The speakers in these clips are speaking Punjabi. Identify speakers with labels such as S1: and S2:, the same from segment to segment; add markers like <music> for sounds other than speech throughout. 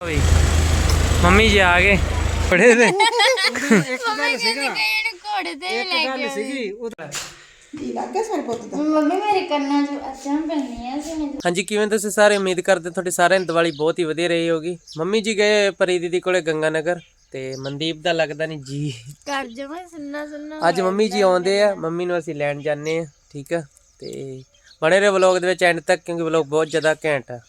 S1: ਓਏ ਮੰਮੀ ਜੀ ਆ ਗਏ। ਬੜੇ ਦੇ।
S2: ਮੰਮੀ ਕਹਿੰਦੀ ਕਿ ਇਹਨੂੰ ਘੋੜੇ ਤੇ ਵੀ ਲੈ ਕੇ
S1: ਸੀਗੀ
S3: ਜੀ ਲੱਗ ਗਿਆ ਸਾਰੇ ਪੁੱਤ ਦਾ?
S2: ਮੰਮੀ ਮੇਰੇ ਕੰਨਾਂ 'ਚ ਅਸਾਂ ਪੈਣੀਆਂ ਸੀ। ਮੈਨੂੰ
S1: ਹਾਂਜੀ ਕਿਵੇਂ ਤੁਸੀਂ ਸਾਰੇ ਉਮੀਦ ਕਰਦੇ ਤੁਹਾਡੀ ਸਾਰਿਆਂ ਦੀ ਦੀਵਾਲੀ ਬਹੁਤ ਹੀ ਵਧੀਆ ਰਹੀ ਹੋਗੀ ਮੰਮੀ ਜੀ ਗਏ ਪਰੀ ਦੀਦੀ ਕੋਲੇ ਗੰਗਾ ਨਗਰ ਤੇ ਮਨਦੀਪ ਦਾ ਲੱਗਦਾ ਨਹੀਂ ਜੀ।
S2: ਕਰ ਜਮਾ ਸੁਣਨਾ ਸੁਣਨਾ
S1: ਅੱਜ ਮੰਮੀ ਜੀ ਆਉਂਦੇ ਆ। ਮੰਮੀ ਨੂੰ ਅਸੀਂ ਲੈਣ ਜਾਂਦੇ ਆ ਠੀਕ ਆ? ਤੇ ਬਣੇ ਰਹੇ ਵਲੌਗ ਦੇ ਵਿੱਚ ਐਂਡ ਤੱਕ ਕਿਉਂਕਿ ਵਲੌਗ ਬਹੁਤ ਜ਼ਿਆਦਾ ਘੈਂਟ ਆ।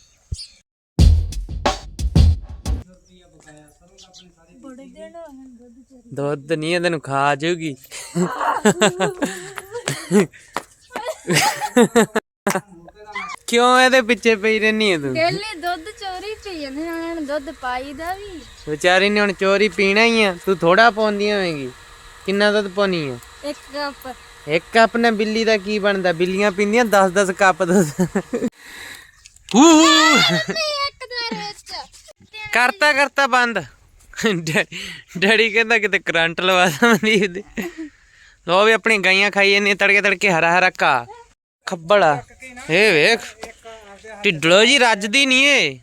S1: ਦੁੱਧ ਨਹੀਂ ਇਹਦੇ ਨੂੰ ਖਾ ਜਾਊਗੀ ਕਿਉਂ ਇਹਦੇ ਪਿੱਛੇ ਪਈ ਰਹਿਨੀ ਹੈ ਤੂੰ?
S2: ਪਹਿਲੇ ਦੁੱਧ ਚੋਰੀ ਪੀ ਜਾਂਦੇ ਨੇ ਉਹਨਾਂ ਨੂੰ ਦੁੱਧ ਪਾਈਦਾ ਵੀ।
S1: ਵਿਚਾਰੀ ਨੇ ਹੁਣ ਚੋਰੀ ਪੀਣਾ ਹੀ ਆ। ਤੂੰ ਥੋੜਾ ਪਾਉਂਦੀ ਹੋਵੇਂਗੀ। ਕਿੰਨਾ ਦੁੱਧ ਪਾਉਣੀ ਆ?
S2: ਇੱਕ ਕੱਪ।
S1: ਇੱਕ ਕੱਪ ਨਾਲ ਬਿੱਲੀ ਦਾ ਕੀ ਬਣਦਾ? ਬਿੱਲੀਆਂ ਪੀਂਦੀਆਂ 10-10 ਕੱਪ ਦੁੱਧ। ਹੂ।
S2: ਇੱਕ ਦਰ ਵਿੱਚ
S1: ਕਰਤਾ ਕਰਤਾ ਬੰਦ। ਡੈਡੀ ਕਹਿੰਦਾ ਕਿਤੇ ਕਰੰਟ ਲਵਾ ਦਮਦੀ ਦੇ। ਲੋ ਵੀ ਆਪਣੀ ਗਾਈਆਂ ਖਾਈ ਜਾਂਦੀਆਂ ਤੜਕੇ ਤੜਕੇ ਹਰਾ ਹਰਾ ਘਾ ਖੱਬੜਾ ਏ ਵੇਖ ਢਿੱਡਲੋ ਜੀ ਰੱਜਦੀ ਨਹੀਂ ਏ।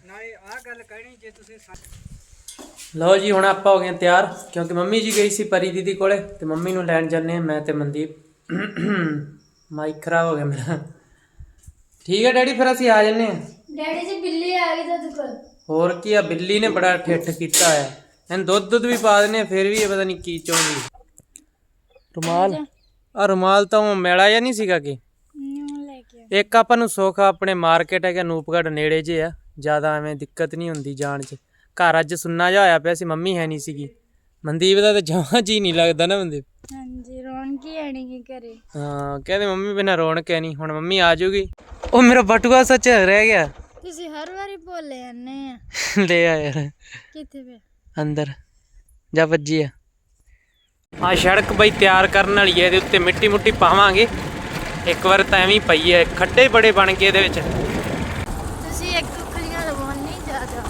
S1: ਲਓ ਜੀ ਹੁਣ ਆਪਾਂ ਹੋ ਗਏ ਤਿਆਰ ਕਿਉਂਕਿ ਮੰਮੀ ਜੀ ਗਈ ਸੀ ਪਰੀ ਦੀਦੀ ਕੋਲੇ ਤੇ ਮੰਮੀ ਨੂੰ ਲੈਣ ਹਾਂ ਮੈਂ ਤੇ ਮਨਦੀਪ। ਮਾਈਕ ਖਰਾਬ ਹੋ ਗਿਆ ਮੇਰਾ। ਠੀਕ ਹੈ ਡੈਡੀ ਫਿਰ ਅਸੀਂ ਆ ਜੰਨੇ ਆ।
S2: ਡੈਡੀ ਜੀ ਬਿੱਲੀ ਆ ਗਈ ਦੁੱਧ ਕੋਲ।
S1: ਹੋਰ ਕੀ ਆ ਬਿੱਲੀ ਨੇ ਬੜਾ ਠਿੱਠ ਕੀਤਾ ਆ ਇਹਨ ਦੁੱਧ ਦੁੱਧ ਵੀ ਪਾ ਦਿੰਨੇ ਫਿਰ ਵੀ ਇਹ ਪਤਾ ਨਹੀਂ ਕੀ ਚਾਹੁੰਦੀ ਰੁਮਾਲ? ਆ ਰੁਮਾਲ ਤਾਂ ਉਹ ਮੈਲਾ ਜਾਂ ਨਹੀਂ ਸੀਗਾ ਕਿ?
S2: ਨੂੰ ਲੈ ਕੇ
S1: ਇੱਕ ਆਪਾਂ ਨੂੰ ਸੁੱਖ ਆਪਣੇ ਮਾਰਕੀਟ ਹੈਗਾ ਨੂਪਗੜ ਨੇੜੇ ਜੇ ਆ। ਜ਼ਿਆਦਾ ਐਵੇਂ ਦਿੱਕਤ ਨਹੀਂ ਹੁੰਦੀ ਜਾਣ 'ਚ। ਘਰ ਅੱਜ ਸੁੰਨਾ ਜਿਹਾ ਹੋਇਆ ਪਿਆ ਸੀ ਮੰਮੀ ਹੈ ਨਹੀਂ ਸੀਗੀ। ਮਨਦੀਪ ਦਾ ਤਾਂ ਜਮਾਂ ਜੀ ਨਹੀਂ ਲੱਗਦਾ ਨਾ ਮਨਦੀਪ।
S2: ਹਾਂਜੀ ਰੌਣਕੀ ਆਣੀ ਕੀ ਕਰੇ
S1: ਹਾਂ ਕਹਿੰਦੇ ਮੰਮੀ ਬਿਨਾਂ ਰੌਣਕ ਹੈ ਨਹੀਂ ਹੁਣ ਮੰਮੀ ਆ ਜਾਊਗੀ ਉਹ ਮੇਰਾ ਬਟੂਆ ਸੱਚ ਰਹਿ ਗਿਆ।
S2: ਤੁਸੀਂ ਹਰ ਵਾਰੀ ਭੁੱਲ ਜਾਂਦੇ ਆ।
S1: ਲੈ ਆ ਯਾਰ।
S2: ਕਿੱਥੇ ਵੇ
S1: ਅੰਦਰ ਜਾ ਵੱਜੀ ਆ। ਆ ਸੜਕ ਬਈ ਤਿਆਰ ਕਰਨ ਵਾਲੀ ਹੈ ਇਹਦੇ ਉੱਤੇ ਮਿੱਟੀ ਮੁੱਟੀ ਪਾਵਾਂਗੇ। ਇੱਕ ਵਾਰ ਤਾਂ ਐਵੇਂ ਹੀ ਪਈ ਹੈ ਖੱਡੇ ਬੜੇ ਬਣ ਗਏ ਇਹਦੇ ਵਿੱਚ।
S2: ਤੁਸੀਂ ਇੱਕ ਕੁਕਲੀਆਂ ਲਵਾਉਣੀ ਜ਼ਿਆਦਾ।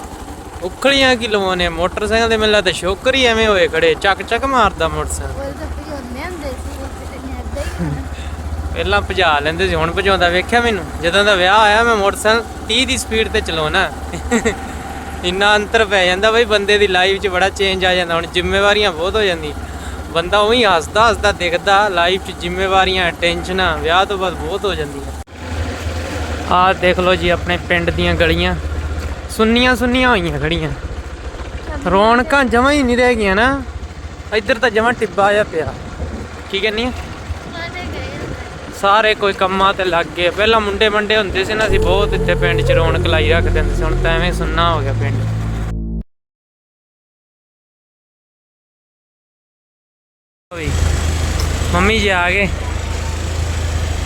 S1: ਉਖਲੀਆਂ ਕੀ ਲਵਾਉਣੇ ਆ? ਮੋਟਰਸਾਈਕਲ ਦੇ ਮਿਲਦਾ ਤੇ ਸ਼ੋਕਰ ਹੀ ਐਵੇਂ ਹੋਏ ਖੜੇ ਚੱਕ ਚੱਕ ਮਾਰਦਾ ਮੋਟਰਸਾਈਕਲ।
S2: ਉਹ ਤਾਂ ਭਜਾਉਂਦੇ ਹੁੰਦੇ ਸੀ।
S1: ਪਹਿਲਾਂ ਭਜਾ ਲੈਂਦੇ ਸੀ ਹੁਣ ਭਜਾਉਂਦਾ। ਵੇਖਿਆ ਮੈਨੂੰ? ਜਦੋਂ ਦਾ ਵਿਆਹ ਆਇਆ ਮੈਂ ਮੋਟਰਸਾਈਕਲ 30 ਦੀ ਸਪੀਡ ਤੇ ਚਲਾਉਣਾ। ਇੰਨਾ ਅੰਤਰ ਪੈ ਜਾਂਦਾ ਬਈ, ਬੰਦੇ ਦੀ ਲਾਈਫ 'ਚ ਬੜਾ ਚੇਂਜ ਆ ਜਾਂਦਾ। ਹੁਣ ਜ਼ਿੰਮੇਵਾਰੀਆਂ ਬਹੁਤ ਹੋ ਜਾਂਦੀ ਬੰਦਾ ਉਹੀ ਹੱਸਦਾ ਹੱਸਦਾ ਦਿਖਦਾ ਲਾਈਫ 'ਚ ਜ਼ਿੰਮੇਵਾਰੀਆਂ ਟੈਨਸ਼ਨਾਂ ਵਿਆਹ ਤੋਂ ਬਾਅਦ ਬਹੁਤ ਹੋ ਜਾਂਦੀਆਂ। ਆਹ ਦੇਖ ਲਓ ਜੀ ਆਪਣੇ ਪਿੰਡ ਦੀਆਂ ਗਲੀਆਂ। ਸੁੰਨੀਆਂ ਸੁੰਨੀਆਂ ਹੋਈਆਂ ਖੜੀਆਂ। ਰੌਣਕਾਂ ਜਮਾਂ ਹੀ ਨਹੀਂ ਰਹਿ ਗਈਆਂ ਨਾ। ਇੱਧਰ ਤਾਂ ਜਮਾਂ ਟਿੱਬਾ ਜਿਹਾ ਪਿਆ। ਕੀ ਕਹਿੰਨੀ ਆ? ਸਾਰੇ ਕੋਈ ਕੰਮਾਂ ਤੇ ਲੱਗ ਗਏ। ਪਹਿਲਾਂ ਮੁੰਡੇ ਮੰਡੇ ਹੁੰਦੇ ਸੀ ਨਾ, ਅਸੀਂ ਬਹੁਤ ਇੱਥੇ ਪਿੰਡ 'ਚ ਰੌਣਕ ਲਾਈ ਰੱਖਦੇ ਹੁੰਦੇ ਸੀ, ਹੁਣ ਤਾਂ ਐਵੇਂ ਸੁੰਨਾ ਹੋ ਗਿਆ ਪਿੰਡ। ਮੰਮੀ ਜੀ ਆ ਗਏ।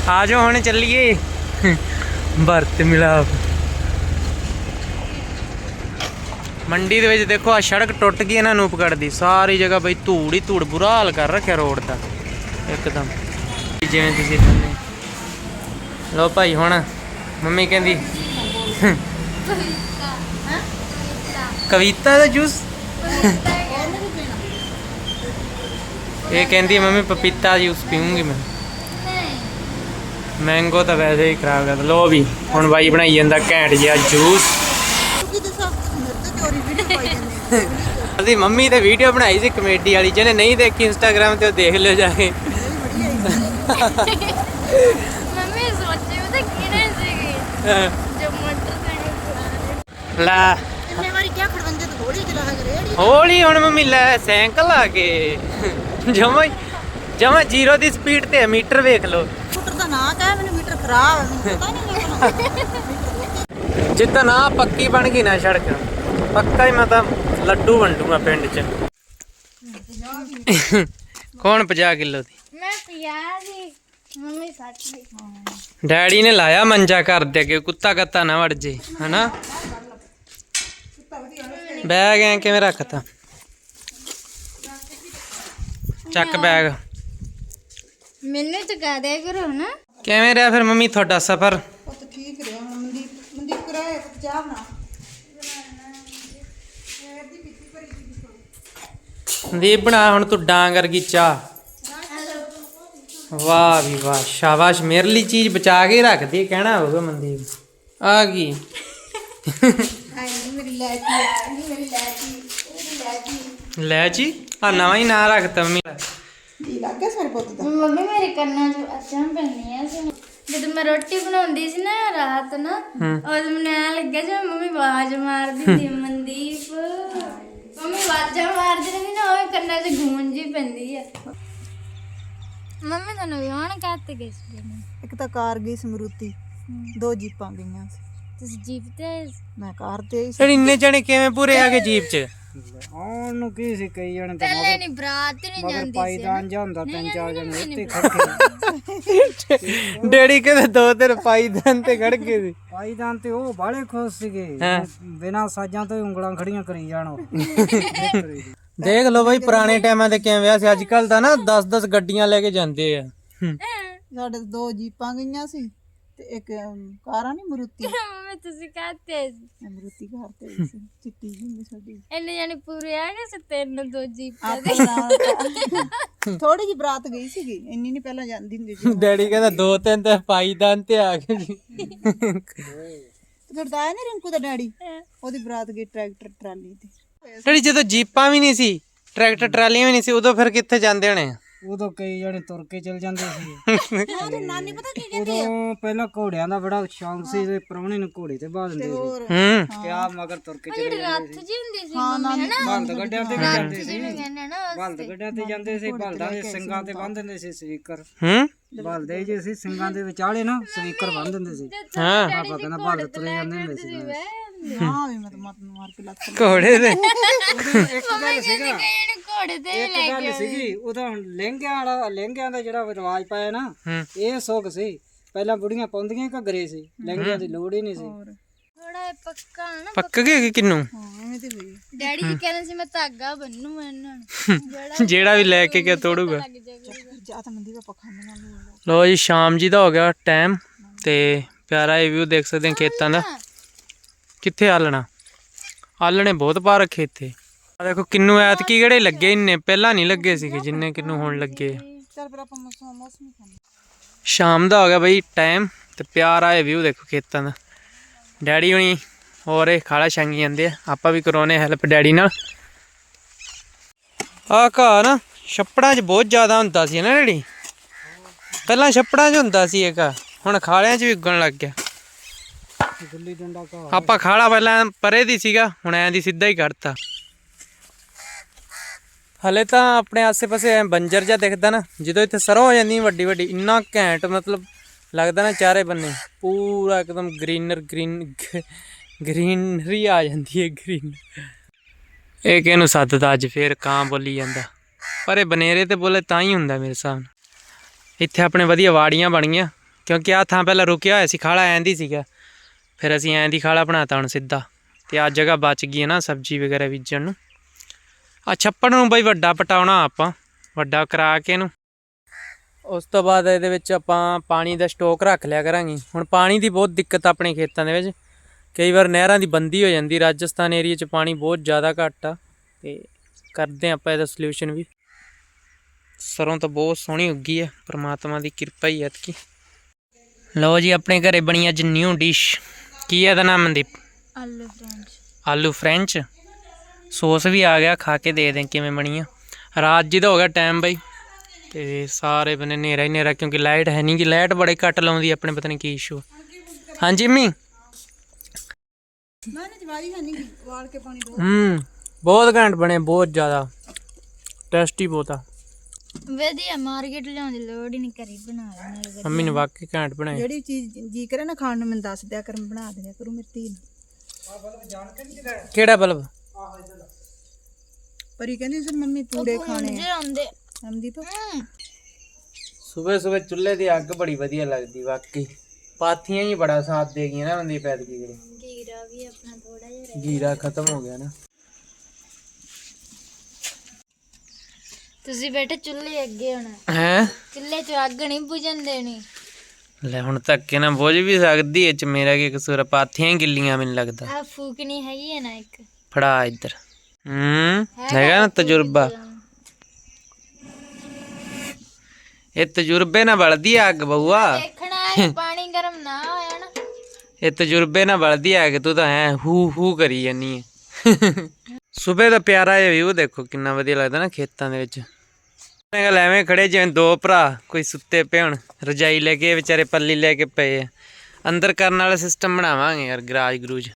S1: ਆ ਜਾਓ, ਹੁਣ ਚੱਲੀਏ। ਵਰਤ ਮਿਲਾਪ। ਮੰਡੀ ਦੇ ਵਿੱਚ ਦੇਖੋ ਆ ਸੜਕ ਟੁੱਟ ਗਈ ਇਹਨਾਂ ਨੂੰ ਦੀ। ਸਾਰੀ ਜਗ੍ਹਾ ਬਈ ਧੂੜ ਹੀ ਧੂੜ, ਬੁਰਾ ਹਾਲ ਕਰ ਰੱਖਿਆ ਰੋਡ ਦਾ। ਇੱਕਦਮ। ਜਿਵੇਂ ਤੁਸੀਂ ਲੋ ਭਾਈ ਹੁਣ ਮੰਮੀ ਕਹਿੰਦੀ, ਕਵਿਤਾ ਦਾ ਜੂਸ? ਇਹ ਕਹਿੰਦੀ ਮੰਮੀ ਪਪੀਤਾ ਜੂਸ ਪੀਉਂਗੀ ਮੈਂ। ਮੈਂਗੋ ਤਾਂ ਵੈਸੇ ਹੀ ਖਰਾਬ ਕਰਦਾ। ਲੋ ਵੀ, ਹੁਣ ਬਾਈ ਬਣਾਈ ਜਾਂਦਾ ਘੈਂਟ ਜਿਹਾ ਜੂਸ। ਅਸੀਂ ਮੰਮੀ ਤੇ ਵੀਡੀਓ ਬਣਾਈ ਸੀ ਕਮੇਡੀ ਵਾਲੀ, ਜਿਹਨੇ ਨਹੀਂ ਦੇਖੀ ਇੰਸਟਾਗ੍ਰam ਤੇ ਉਹ ਦੇਖ ਲਿਓ ਜਾ ਕੇ
S2: ਮੰਮੀ ਸੋਚੇ ਉਹ ਤਾਂ ਕਿਹਨੇ
S3: ਰੇੜੀ
S1: ਹੌਲੀ ਹੁਣ ਮੰਮੀ ਲੈ ਸਾਈਕਲ ਆ ਕੇ। ਜਮਾ ਜਮਾ ਜ਼ੀਰੋ ਦੀ ਸਪੀਡ ਤੇ ਹੈ, ਮੀਟਰ ਵੇਖ ਲਓ।
S3: ਦਾ ਕਹਿ ਮੈਨੂੰ ਮੀਟਰ ਖਰਾਬ ਹੈ ਮੈਨੂੰ ਪਤਾ ਨਹੀਂ ਲੱਗਣਾ
S1: ਜਿੱਦਾਂ ਨਾ ਪੱਕੀ ਬਣ ਗਈ ਨਾ ਸੜਕ। ਪੱਕਾ ਹੀ ਮੈਂ ਤਾਂ ਲੱਡੂ ਵੰਡੂਗਾ ਪਿੰਡ 'ਚ। ਕੌਣ 50 ਕਿਲੋ ਦੀ?
S2: ਮੈਂ ਪਿਆ ਸੀ ਮੰਮੀ ਸੱਚ ਦੀ
S1: ਡੈਡੀ ਨੇ ਲਾਇਆ ਮੰਜਾ ਘਰ ਦੇ ਅੱਗੇ ਕੁੱਤਾ ਕੱਤਾ ਨਾ ਵੜ ਜੇ ਹਨਾ? ਬੈਗ ਐ ਕਿਵੇਂ ਰੱਖਤਾ? ਚੱਕ ਬੈਗ।
S2: ਮੈਨੂੰ ਚੁਕਾ ਦਿਆ ਕਰੋ ਨਾ
S1: ਕਿਵੇਂ ਰਿਹਾ ਫਿਰ ਮੰਮੀ ਤੁਹਾਡਾ ਸਫ਼ਰ?
S3: ਉਹ ਤਾਂ ਠੀਕ ਰਿਹਾ ਹੁਣ ਮਨਦੀਪ ਮਨਦੀਪ ਕਰਾਇਆ ਚਾਹ ਬਣਾ।
S1: ਸੰਦੀਪ ਬਣਾ ਹੁਣ ਤੂੰ ਡਾਂਗ ਵਰਗੀ ਚਾਹ। ਵਾਹ ਵੀ ਵਾਹ ਸ਼ਾਬਾਸ਼। ਮੇਰੇ ਲਈ ਚੀਜ਼ ਬਚਾ ਕੇ ਰੱਖਦੀ ਕਹਿਣਾ ਹੋਊਗਾ ਮਨਦੀਪ। ਆ ਗਈ।
S3: ਆਈ ਮੇਰੀ ਲੈ ਕੇ ਆਈ ਮੇਰੀ
S1: ਲੈ ਜੀ ਆ ਨਵਾਂ ਹੀ ਨਾਂ ਰੱਖਤਾ ਮੰਮੀ
S3: ਜੀ ਲੱਗ ਗਿਆ ਸਰ ਪੁੱਤ ਦਾ?
S2: ਮੰਮੀ ਮੇਰੇ ਕੰਨਾਂ 'ਚ ਅਸਾਂ ਪੈਣੀਆਂ ਸੀ। ਜਦੋਂ ਮੈਂ ਰੋਟੀ ਬਣਾਉਂਦੀ ਸੀ ਨਾ ਰਾਤ ਨਾ ਉਦੋਂ ਮੈਨੂੰ ਐਂ ਲੱਗਿਆ ਜਿਵੇਂ ਮੰਮੀ ਆਵਾਜ਼ ਮਾਰਦੀ ਸੀ ਮਨਦੀਪ। ਮੰਮੀ ਆਵਾਜ਼ਾਂ ਮਾਰਦੀ ਰਹਿੰਦੀ ਨਾ ਉਹ ਕੰਨਾਂ 'ਚ ਗੂੰਜ ਹੀ ਪੈਂਦੀ ਆ। ਮੰਮੀ ਤੁਹਾਨੂੰ ਵਿਆਹਣ ਕਾਤੇ ਗਏ ਸੀ ਦਿਨ?
S3: ਇੱਕ ਤਾਂ ਕਾਰ ਗਈ ਸਮਰੂਤੀ ਦੋ ਜੀਪਾਂ ਗਈਆਂ ਸੀ।
S2: ਤੁਸੀਂ ਜੀਪ ਤੇ ਆਏ ਸੀ?
S3: ਮੈਂ ਕਾਰ ਤੇ ਆਈ ਸੀ।
S1: ਫਿਰ ਇੰਨੇ ਜਣੇ ਕਿਵੇਂ ਪੂਰੇ ਆ ਗਏ ਜੀਪ 'ਚ?
S4: ਆਉਣ ਨੂੰ ਕੀ ਸੀ ਕਈ ਜਣੇ ਤਾਂ
S2: ਪਹਿਲੇ ਨਹੀਂ ਬਰਾਤ ਨਹੀਂ
S4: ਮਗਰ
S2: ਜਾਂਦੀ ਸੀ
S4: ਪਾਈਦਾਨ ਜਾਂ ਹੁੰਦਾ ਤਿੰਨ ਚਾਰ ਜਣੇ ਉੱਤੇ ਖੜਕੇ <laughs>
S1: ਡੈਡੀ ਕਹਿੰਦੇ ਦੋ ਤਿੰਨ ਪਾਈ ਦਿਨ ਤੇ ਖੜ ਗਏ ਸੀ।
S4: ਪਾਈਦਾਨ ਤੇ ਉਹ ਬਾਲੇ ਖੁਸ਼ ਸੀਗੇ। ਬਿਨਾਂ ਸਾਜਾਂ ਤੋਂ ਹੀ ਉਂਗਲਾਂ ਖੜੀਆਂ ਕਰੀ ਜਾਣ ਉਹ। <laughs>
S1: ਦੇਖ ਲਓ ਬਾਈ ਪੁਰਾਣੇ ਟਾਈਮਾਂ ਤੇ ਕਿਵੇਂ ਵਿਆਹ ਸੀ। ਅੱਜ ਕੱਲ ਤਾਂ ਨਾ 10-10 ਗੱਡੀਆਂ ਲੈ ਕੇ ਜਾਂਦੇ ਆ।
S3: ਸਾਡੇ ਦੋ ਜੀਪਾਂ ਗਈਆਂ ਸੀ ਤੇ ਇੱਕ ਕਾਰਾਂ ਨਹੀਂ ਮਰੂਤੀ?
S2: ਮੰਮੀ ਤੁਸੀਂ
S3: ਮੈਂ ਮਰੂਤੀ ਕਾਰ ਤੇ ਆਈ ਸੀ ਚਿੱਟੀ ਜਿਹੀ ਸਾਡੀ।
S2: ਇੰਨੇ ਜਾਣੇ ਪੂਰੇ ਆ ਗਏ ਸੀ ਤਿੰਨ ਦੋ ਜੀਪ
S3: ਥੋੜੀ ਜਿਹੀ ਬਰਾਤ ਗਈ ਸੀਗੀ ਇੰਨੀ ਨਹੀਂ ਪਹਿਲਾਂ ਜਾਂਦੀ ਹੁੰਦੀ ਸੀ।
S1: ਡੈਡੀ ਕਹਿੰਦਾ ਦੋ ਤਿੰਨ ਤੇ ਪਾਈ ਦਿਨ ਤੇ ਆ ਗਏ ਸੀ
S3: ਫਿਰ ਤਾਂ ਆਇਆ ਨੀ ਰਿੰਕੂ ਦਾ ਡੈਡੀ? ਉਹਦੀ ਬਰਾਤ ਗਈ ਟਰੈਕਟਰ ਟਰਾਲੀ ਤੇ।
S1: ਡੈਡੀ ਜਦੋਂ ਜੀਪਾਂ ਵੀ ਨਹੀਂ ਸੀ ਟਰੈਕਟਰ ਟਰਾਲੀਆਂ ਵੀ ਨਹੀਂ ਸੀ ਉਦੋਂ ਫਿਰ ਕਿੱਥੇ ਜਾਂਦੇ ਹੋਣੇ?
S4: ਉਦੋਂ ਕਈ ਜਣੇ ਤੁਰ ਕੇ ਚਲ ਜਾਂਦੇ ਸੀ। <laughs>
S3: ਉਹਦੀ ਨਾਨੀ ਪਤਾ ਕੀ
S4: ਉਦੋਂ ਪਹਿਲਾਂ ਘੋੜਿਆਂ ਦਾ ਬੜਾ ਸ਼ੌਂਕ ਸੀ ਤੇ ਪ੍ਰਾਹੁਣੇ ਨੂੰ ਘੋੜੇ ਤੇ ਬਾਹ ਦਿੰਦੇ ਸੀ।
S1: ਹੂੰ।
S4: ਤੇ ਆ ਮਗਰ ਤੁਰ ਕੇ ਚਲੇ ਜਾਂਦੇ
S2: ਰੱਥ ਜੀ ਹੁੰਦੀ ਸੀ ਮੰਮੀ ਹਨਾ?
S4: ਬਲਦ ਗੱਡਿਆਂ ਤੇ ਵੀ ਜਾਂਦੇ ਸੀ।
S2: ਜਿਵੇਂ ਕਹਿੰਦੇ ਨਾ
S4: ਬਲਦ ਗੱਡਿਆਂ ਤੇ ਜਾਂਦੇ ਸੀ ਬਲਦਾਂ ਦੇ ਸਿੰਗਾਂ ਤੇ ਬੰਨ ਦਿੰਦੇ ਸੀ ਸਪੀਕਰ
S1: ਹੂੰ?
S4: ਬਲਦੇ ਜੇ ਸੀ ਸਿੰਗਾਂ ਦੇ ਵਿਚਾਲੇ ਨਾ ਸਪੀਕਰ ਬੰਨ ਦਿੰਦੇ ਸੀ।
S1: ਹਾਂ।
S4: ਆਪਾਂ ਕਹਿੰਦਾ ਬਲਦ ਤੁਰੇ ਜਾਂਦੇ ਹੁੰਦੇ ਸੀ
S3: ਹਾਂ ਵੀ ਮੈਂ ਤਾਂ ਮਤ ਮਾਰ ਕੇ ਲੱਤ
S1: ਘੋੜੇ ਦੇ।
S4: ਇੱਕ ਗੱਲ ਸੀਗਾ
S2: ਕਈ ਘੋੜੇ ਤੇ
S4: ਇੱਕ ਗੱਲ ਸੀਗੀ ਉਹਦਾ ਹੁਣ ਲਹਿੰਗਿਆਂ ਵਾਲਾ ਲਹਿੰਗਿਆਂ ਦਾ ਜਿਹੜਾ ਰਿਵਾਜ ਪਾਇਆ ਨਾ
S1: ਹੂੰ।
S4: ਇਹ ਸੁੱਖ ਸੀ। ਪਹਿਲਾਂ ਬੁੜੀਆਂ ਪਾਉਂਦੀਆਂ ਹੀ ਘੱਗਰੇ ਸੀ ਲਹਿੰਗਿਆਂ ਦੀ ਲੋੜ ਹੀ ਨਹੀਂ ਸੀ।
S2: ਥੋੜਾ ਪੱਕਾ ਨਾ
S1: ਪੱਕ। ਗਏ ਕਿ ਕਿੰਨੂੰ?
S3: ਹਾਂ ਐਵੇਂ ਤੇ ਹੋਈ
S2: ਡੈਡੀ ਜੀ ਕਹਿੰਦੇ ਸੀ ਮੈਂ ਧਾਗਾ ਬੰਨੂ ਇਹਨਾਂ ਨੂੰ। ਜਿਹੜਾ
S1: ਜਿਹੜਾ ਵੀ ਲੈ ਕੇ ਗਿਆ ਤੋੜੂਗਾ।
S2: ਲੱਗ ਜਾਏਗਾ
S3: ਜਾ ਮੰਦੀ ਦਾ ਪੱਖਾ
S1: ਸ਼ਾਮ ਜੀ ਦਾ ਹੋ ਗਿਆ ਟਾਈਮ ਤੇ ਪਿਆਰਾ ਇਹ ਵਿਊ ਦੇਖ ਸਕਦੇ ਹਾਂ ਖੇਤਾਂ ਦਾ। ਕਿੱਥੇ ਆਲਣਾ? ਆਲਣੇ ਬਹੁਤ ਪਾ ਰੱਖੇ ਇੱਥੇ। ਆ ਦੇਖੋ ਕਿੰਨੂ ਐਤਕੀ ਕਿਹੜੇ ਲੱਗੇ ਇੰਨੇ ਪਹਿਲਾਂ ਨਹੀਂ ਲੱਗੇ ਸੀਗੇ ਜਿੰਨੇ ਕਿੰਨੂ ਹੁਣ ਲੱਗੇ। ਸ਼ਾਮ ਦਾ ਹੋ ਗਿਆ ਬਈ ਟਾਈਮ ਤੇ ਪਿਆਰਾ ਇਹ ਵਿਊ ਦੇਖੋ ਖੇਤਾਂ ਦਾ। ਡੈਡੀ ਹੁਣੀ ਹੋਰ ਇਹ ਖਾਲਾ ਛੰਗੀ ਜਾਂਦੇ ਆ। ਆਪਾਂ ਵੀ ਕਰਾਉਨੇ ਹੈਲਪ ਡੈਡੀ ਨਾਲ। ਆ ਘਾਹ ਨਾ ਛੱਪੜਾਂ 'ਚ ਬਹੁਤ ਜ਼ਿਆਦਾ ਹੁੰਦਾ ਸੀ ਨਾ ਡੈਡੀ। ਪਹਿਲਾਂ ਛੱਪੜਾਂ 'ਚ ਹੁੰਦਾ ਸੀ ਇਹ ਘਾਹ ਹੁਣ ਖਾਲਿਆਂ 'ਚ ਵੀ ਉੱਗਣ ਲੱਗ ਗਿਆ।
S4: ਗੁੱਲੀ ਡੰਡਾ ਕਾ
S1: ਆਪਾਂ ਖਾਲਾ ਪਹਿਲਾਂ ਪਰੇ ਦੀ ਸੀਗਾ, ਹੁਣ ਐਂ ਦੀ ਸਿੱਧਾ ਹੀ ਕੱਢਤਾ। ਹਲੇ ਤਾਂ ਆਪਣੇ ਆਸੇ-ਪਾਸੇ ਐ ਬੰਜਰ ਜਿਹਾ ਦਿਖਦਾ ਨਾ, ਜਦੋਂ ਇੱਥੇ ਸਰੋਂ ਹੋ ਜਾਂਦੀ ਵੱਡੀ ਵੱਡੀ ਇੰਨਾ ਘੈਂਟ ਮਤਲਬ ਲੱਗਦਾ ਨਾ ਚਾਰੇ ਬੰਨੇ। ਪੂਰਾ ਇੱਕਦਮ ਗ੍ਰੀਨਰ, ਗ੍ਰੀਨ ਗ੍ਰੀਨਰੀ ਆ ਜਾਂਦੀ ਹੈ ਗ੍ਰੀਨ। ਇਹ ਕਿਹਨੂੰ ਸੱਦਦਾ ਅੱਜ, ਫੇਰ ਕਾਂ ਬੋਲੀ ਜਾਂਦਾ। ਪਰ ਇਹ ਬਨੇਰੇ ਤੇ ਬੋਲੇ ਤਾਂ ਹੀ ਹੁੰਦਾ ਮੇਰੇ ਹਿਸਾਬ ਨਾਲ। ਇੱਥੇ ਆਪਣੇ ਵਧੀਆ ਵਾੜੀਆਂ ਬਣੀਆਂ, ਕਿਉਂਕਿ ਆਹ ਥਾਂ ਪਹਿਲਾਂ ਰੁਕਿਆ ਹੋਇਆ ਸੀ, ਖਾਲਾ ਐਂਦੀ ਸੀਗਾ। ਫਿਰ ਅਸੀਂ ਐਂ ਦੀ ਖਾਲਾ ਬਣਾਤਾ ਹੁਣ ਸਿੱਧਾ ਤੇ ਆ ਜਗ੍ਹਾ ਬਚ ਗਈ ਹੈ ਨਾ ਸਬਜ਼ੀ ਵਗੈਰਾ ਬੀਜਣ ਨੂੰ। ਆ ਛੱਪੜ ਨੂੰ ਬਈ ਵੱਡਾ ਪਟਾਉਣਾ ਆਪਾਂ, ਵੱਡਾ ਕਰਾ ਕੇ ਇਹਨੂੰ। ਉਸ ਤੋਂ ਬਾਅਦ ਇਹਦੇ ਵਿੱਚ ਆਪਾਂ ਪਾਣੀ ਦਾ ਸਟੋਕ ਰੱਖ ਲਿਆ ਕਰਾਂਗੇ। ਹੁਣ ਪਾਣੀ ਦੀ ਬਹੁਤ ਦਿੱਕਤ ਆ ਆਪਣੇ ਖੇਤਾਂ ਦੇ ਵਿੱਚ। ਕਈ ਵਾਰ ਨਹਿਰਾਂ ਦੀ ਬੰਦੀ ਹੋ ਜਾਂਦੀ, ਰਾਜਸਥਾਨ ਏਰੀਆ 'ਚ ਪਾਣੀ ਬਹੁਤ ਜ਼ਿਆਦਾ ਘੱਟ ਆ ਤੇ ਕਰਦੇ ਆਪਾਂ ਇਹਦਾ ਸੋਲੂਸ਼ਨ ਵੀ। ਸਰੋਂ ਤਾਂ ਬਹੁਤ ਸੋਹਣੀ ਉੱਗੀ ਹੈ, ਪ੍ਰਮਾਤਮਾ ਦੀ ਕਿਰਪਾ ਹੀ ਹੈ ਐਤਕੀ। ਲਓ ਜੀ, ਆਪਣੇ ਘਰੇ ਬਣੀ ਅੱਜ ਨਿਊ ਡਿਸ਼ ਕੀ ਹੈ ਇਹਦਾ ਨਾਮ ਮਨਦੀਪ?
S2: ਆਲੂ ਫ੍ਰੈਂਚ।
S1: ਆਲੂ ਫ੍ਰੈਂਚ? ਸੌਸ ਵੀ ਆ ਗਿਆ ਖਾ ਕੇ ਦੇ ਦੇ ਕਿਵੇਂ ਬਣੀ ਆ। ਰਾਤ ਜੀ ਦਾ ਹੋ ਗਿਆ ਟਾਈਮ ਬਈ। ਤੇ ਸਾਰੇ ਬਨੇ ਹਨੇਰਾ ਹੀ ਹਨੇਰਾ ਕਿਉਂਕਿ ਲਾਈਟ ਹੈ ਨਹੀਂ ਕਿ ਲਾਈਟ ਬੜੇ ਘੱਟ ਲਾਉਂਦੀ ਆਪਣੇ ਪਤਾ ਨਹੀਂ ਕੀ ਇਸ਼ੂ ਹਾਂਜੀ ਮੰਮੀ?
S3: ਨਾ ਜਵਾਈ ਹੈ ਨਹੀਂ ਵਾਲ ਕੇ ਪਾਣੀ ਦੋ
S1: ਹੂੰ ਬਹੁਤ ਘੈਂਟ ਬਣੇ ਬਹੁਤ ਜ਼ਿਆਦਾ। ਟੇਸਟੀ ਬਹੁਤ ਆ।
S2: ਵਧੀਆ ਮਾਰਕੀਟ ਲਿਆਉਣ ਦੀ ਲੋੜ ਹੀ ਨਹੀਂ ਕਰੀ ਬਣਾ ਲੈਣੇ
S1: ਮੰਮੀ ਨੇ ਵਾਕਈ ਘੈਂਟ ਬਣਾਏ।
S3: ਜਿਹੜੀ ਚੀਜ਼ ਜੀ ਕਰੇ ਨਾ ਖਾਣ ਨੂੰ ਮੈਨੂੰ ਦੱਸ ਦਿਆ ਕਰ ਮੈਂ ਬਣਾ ਦਿਆ ਕਰੂ ਮੇਰੀ ਧੀ ਨੂੰ।
S1: ਕਿਹੜਾ ਬਲਬ?
S3: ਪਰ ਇਹ ਕਹਿੰਦੀ ਸਰ ਮੰਮੀ ਪੂੜੇ ਖਾਣੇ
S2: ਜੇ ਆਉਂਦੇ।
S3: ਹਮਦੀ ਤੋਂ
S1: ਸਵੇਰ ਸਵੇਰ ਚੁੱਲ੍ਹੇ ਦੀ ਅੱਗ ਬੜੀ ਵਧੀਆ ਲੱਗਦੀ ਵਾਕਈ। ਪਾਥੀਆਂ ਹੀ ਬੜਾ ਸਾਥ ਦੇ ਗਈਆਂ ਨਾ ਬੰਦੀ ਪੈਦ ਕੀ ਕਰੇ
S2: ਗੀਰਾ ਵੀ ਆਪਣਾ ਥੋੜਾ ਜਿਹਾ
S1: ਜੀਰਾ ਖਤਮ ਹੋ ਗਿਆ ਨਾ।
S2: ਤੁਸੀਂ ਬੈਠੇ ਚੁੱਲ੍ਹੇ ਅੱਗੇ ਹੋਣਾ।
S1: ਹੈ?
S2: ਚੁੱਲ੍ਹੇ 'ਚ ਅੱਗ ਨਹੀਂ ਬੁਝਣ ਦੇਣੀ।
S1: ਲੈ ਹੁਣ ਧੱਕੇ ਨਾ ਬੁਝ ਵੀ ਸਕਦੀ ਐ ਚ ਮੇਰਾ ਕੀ ਕਸੂਰ ਆ? ਪਾਥੀਆਂ ਹੀ ਗਿੱਲੀਆਂ ਮੈਨੂੰ ਲੱਗਦਾ।
S2: ਆ ਫੂਕਣੀ ਹੈਗੀ ਹੈ ਨਾ ਇੱਕ।
S1: ਫੜਾ ਇੱਧਰ। ਹੂੰ? ਹੈਗਾ ਨਾ ਤਜਰਬਾ? ਇਹ ਤਜਰਬੇ ਨਾਲ ਬਲਦੀ ਆ ਅੱਗ ਬਊਆ।
S2: ਦੇਖਣਾ ਹੈ ਪਾਣੀ ਗਰਮ ਨਾ ਹੋਇਆ ਨਾ।
S1: ਇਹ ਤਜਰਬੇ ਨਾਲ ਬਲਦੀ ਆ ਅੱਗ ਤੂੰ ਤਾਂ ਐ ਹੂ ਹੂ ਕਰੀ ਜਾਨੀ ਐ ਸਵੇਰ ਦਾ ਪਿਆਰਾ ਜਿਹਾ ਵਿਊ ਦੇਖੋ ਕਿੰਨਾ ਵਧੀਆ ਲੱਗਦਾ ਨਾ ਖੇਤਾਂ ਦੇ ਵਿੱਚ। ਮੈਂ ਗੱਲ ਐਵੇਂ ਖੜੇ ਜਿਵੇਂ ਦੋ ਭਰਾ, ਕੋਈ ਸੁੱਤੇ ਪਏ ਹੋਣ। ਰਜਾਈ ਲੈ ਕੇ ਵਿਚਾਰੇ ਪੱਲੀ ਲੈ ਕੇ ਪਏ ਆ। ਅੰਦਰ ਕਰਨ ਵਾਲਾ ਸਿਸਟਮ ਬਣਾਵਾਂਗੇ ਯਾਰ ਗਰਾਜ ਗਰੂਜ